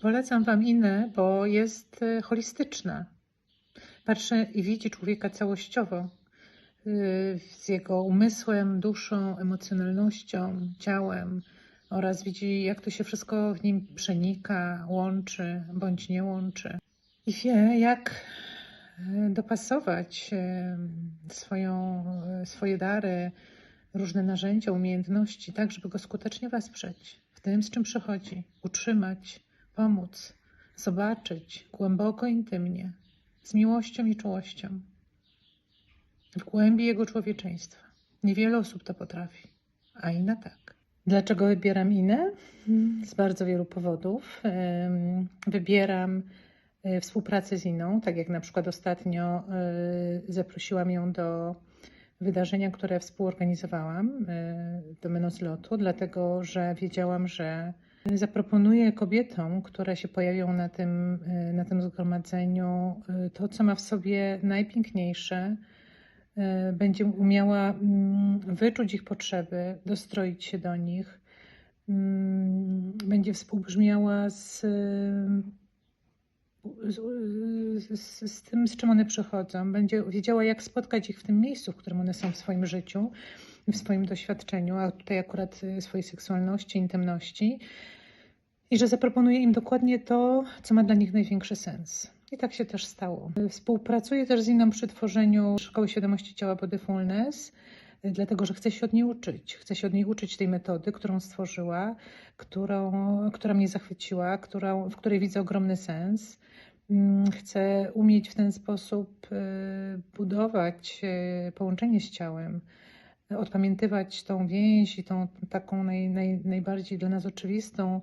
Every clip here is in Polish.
Polecam Wam Inę, bo jest e, holistyczna. Patrzy i widzi człowieka całościowo, y, z jego umysłem, duszą, emocjonalnością, ciałem oraz widzi, jak to się wszystko w nim przenika, łączy bądź nie łączy. I wie, jak e, dopasować e, swoją, e, swoje dary, różne narzędzia, umiejętności, tak, żeby go skutecznie wesprzeć w tym, z czym przychodzi, utrzymać, pomóc, zobaczyć głęboko, intymnie, z miłością i czułością, w głębi jego człowieczeństwa. Niewiele osób to potrafi, a Ina tak. Dlaczego wybieram Inę? Z bardzo wielu powodów. Wybieram e, współpracę z Iną, tak jak na przykład ostatnio e, zaprosiłam ją do wydarzenia, które współorganizowałam, e, do Menozlotu, dlatego że wiedziałam, że zaproponuję kobietom, które się pojawią na tym, e, na tym zgromadzeniu, e, to, co ma w sobie najpiękniejsze, e, będzie umiała mm, wyczuć ich potrzeby, dostroić się do nich, mm, będzie współbrzmiała z, z, z, tym, z czym one przychodzą, będzie wiedziała, jak spotkać ich w tym miejscu, w którym one są w swoim życiu, w swoim doświadczeniu, a tutaj akurat swojej seksualności, intymności, i że zaproponuje im dokładnie to, co ma dla nich największy sens. I tak się też stało. Współpracuję też z inną przy tworzeniu Szkoły Świadomości Ciała Bodyfulness, dlatego że chcę się od niej uczyć. Chcę się od niej uczyć tej metody, którą stworzyła, którą, która mnie zachwyciła, którą, w której widzę ogromny sens. Mm, Chcę umieć w ten sposób y, budować y, połączenie z ciałem, odpamiętywać tą więź i tą taką naj, naj, najbardziej dla nas oczywistą,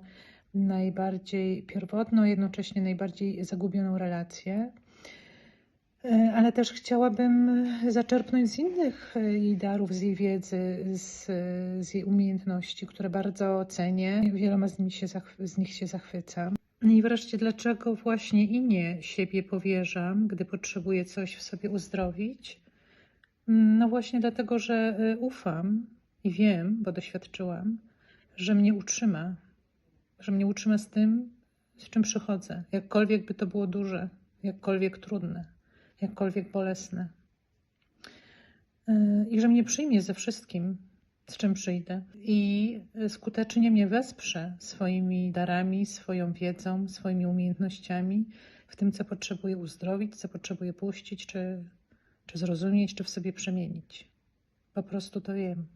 najbardziej pierwotną, jednocześnie najbardziej zagubioną relację. E, Ale też chciałabym zaczerpnąć z innych e, jej darów, z jej wiedzy, z, z jej umiejętności, które bardzo cenię. Wieloma z nich, się z nich się zachwycam. I wreszcie, dlaczego właśnie Inie siebie powierzam, gdy potrzebuję coś w sobie uzdrowić? No właśnie dlatego, że y, ufam i wiem, bo doświadczyłam, że mnie utrzyma, że mnie utrzyma z tym, z czym przychodzę, jakkolwiek by to było duże, jakkolwiek trudne, jakkolwiek bolesne. Y, I że mnie przyjmie ze wszystkim, z czym przyjdę. I skutecznie mnie wesprze swoimi darami, swoją wiedzą, swoimi umiejętnościami w tym, co potrzebuję uzdrowić, co potrzebuję puścić, czy, czy zrozumieć, czy w sobie przemienić. Po prostu to wiem.